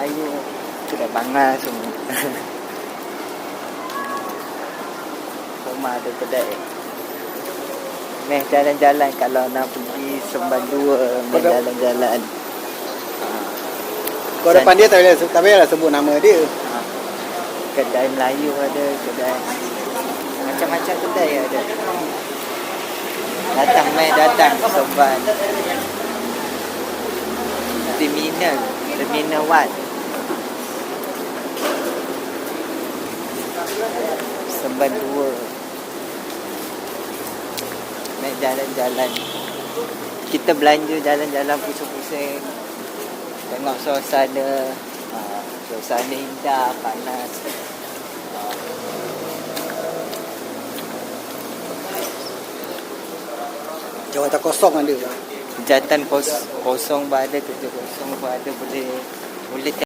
Melayu. Kedai bangal semua. Rumah ada kedai. Meh jalan-jalan. Kalau nak pergi Semban dua Meh jalan-jalan. Kau depan dia tak payah, tak payahlah sebut nama dia. ha. Kedai Melayu ada Kedai Macam-macam kedai ada. Datang meh datang Semban Terminal Terminal 1 Semban dua Naik jalan-jalan. Kita belanja jalan-jalan pusing-pusing. Tengok suasana. Ha, Suasana indah, panas. Tak kosong ada. Kejahatan kos, kosong pun ada Kerja kosong pun ada Boleh Boleh